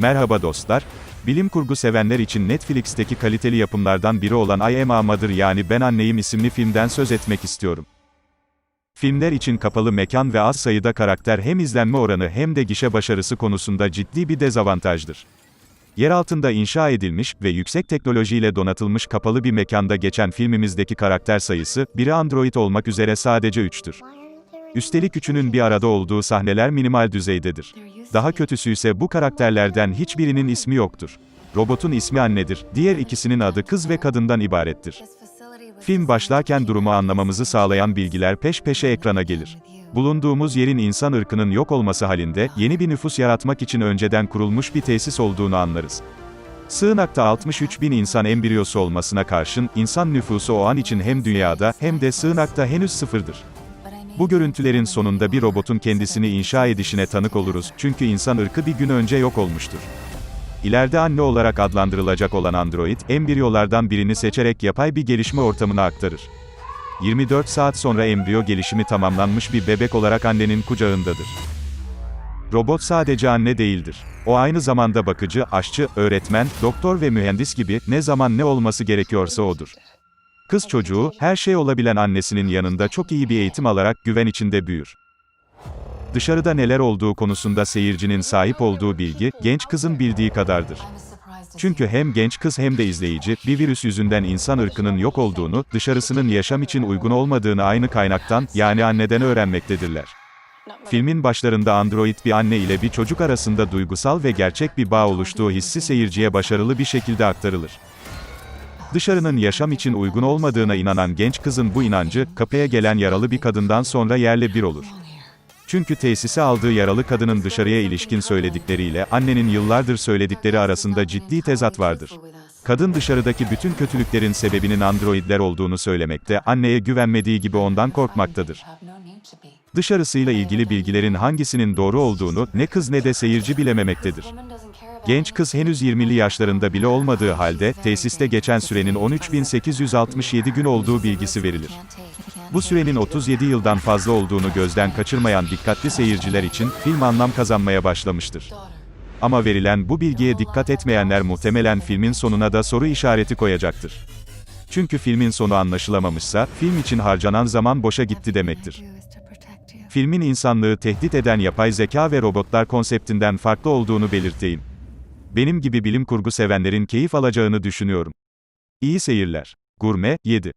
Merhaba dostlar, bilim kurgu sevenler için Netflix'teki kaliteli yapımlardan biri olan I Am a yani Ben Anneyim isimli filmden söz etmek istiyorum. Filmler için kapalı mekan ve az sayıda karakter hem izlenme oranı hem de gişe başarısı konusunda ciddi bir dezavantajdır. Yer altında inşa edilmiş ve yüksek teknolojiyle donatılmış kapalı bir mekanda geçen filmimizdeki karakter sayısı, biri android olmak üzere sadece 3'tür. Üstelik üçünün bir arada olduğu sahneler minimal düzeydedir. Daha kötüsü ise bu karakterlerden hiçbirinin ismi yoktur. Robotun ismi annedir, diğer ikisinin adı kız ve kadından ibarettir. Film başlarken durumu anlamamızı sağlayan bilgiler peş peşe ekrana gelir. Bulunduğumuz yerin insan ırkının yok olması halinde, yeni bir nüfus yaratmak için önceden kurulmuş bir tesis olduğunu anlarız. Sığınakta 63 bin insan embriyosu olmasına karşın, insan nüfusu o an için hem dünyada, hem de sığınakta henüz sıfırdır. Bu görüntülerin sonunda bir robotun kendisini inşa edişine tanık oluruz, çünkü insan ırkı bir gün önce yok olmuştur. İleride anne olarak adlandırılacak olan android, embriyolardan birini seçerek yapay bir gelişme ortamına aktarır. 24 saat sonra embriyo gelişimi tamamlanmış bir bebek olarak annenin kucağındadır. Robot sadece anne değildir. O aynı zamanda bakıcı, aşçı, öğretmen, doktor ve mühendis gibi ne zaman ne olması gerekiyorsa odur. Kız çocuğu, her şey olabilen annesinin yanında çok iyi bir eğitim alarak güven içinde büyür. Dışarıda neler olduğu konusunda seyircinin sahip olduğu bilgi, genç kızın bildiği kadardır. Çünkü hem genç kız hem de izleyici, bir virüs yüzünden insan ırkının yok olduğunu, dışarısının yaşam için uygun olmadığını aynı kaynaktan, yani anneden öğrenmektedirler. Filmin başlarında android bir anne ile bir çocuk arasında duygusal ve gerçek bir bağ oluştuğu hissi seyirciye başarılı bir şekilde aktarılır. Dışarının yaşam için uygun olmadığına inanan genç kızın bu inancı, kapıya gelen yaralı bir kadından sonra yerle bir olur. Çünkü tesise aldığı yaralı kadının dışarıya ilişkin söyledikleriyle annenin yıllardır söyledikleri arasında ciddi tezat vardır. Kadın dışarıdaki bütün kötülüklerin sebebinin androidler olduğunu söylemekte, anneye güvenmediği gibi ondan korkmaktadır. Dışarısıyla ilgili bilgilerin hangisinin doğru olduğunu ne kız ne de seyirci bilememektedir. Genç kız henüz 20'li yaşlarında bile olmadığı halde, tesiste geçen sürenin 13.867 gün olduğu bilgisi verilir. Bu sürenin 37 yıldan fazla olduğunu gözden kaçırmayan dikkatli seyirciler için, film anlam kazanmaya başlamıştır. Ama verilen bu bilgiye dikkat etmeyenler muhtemelen filmin sonuna da soru işareti koyacaktır. Çünkü filmin sonu anlaşılamamışsa, film için harcanan zaman boşa gitti demektir. Filmin insanlığı tehdit eden yapay zeka ve robotlar konseptinden farklı olduğunu belirteyim. Benim gibi bilim kurgu sevenlerin keyif alacağını düşünüyorum. İyi seyirler. Gurme, 7.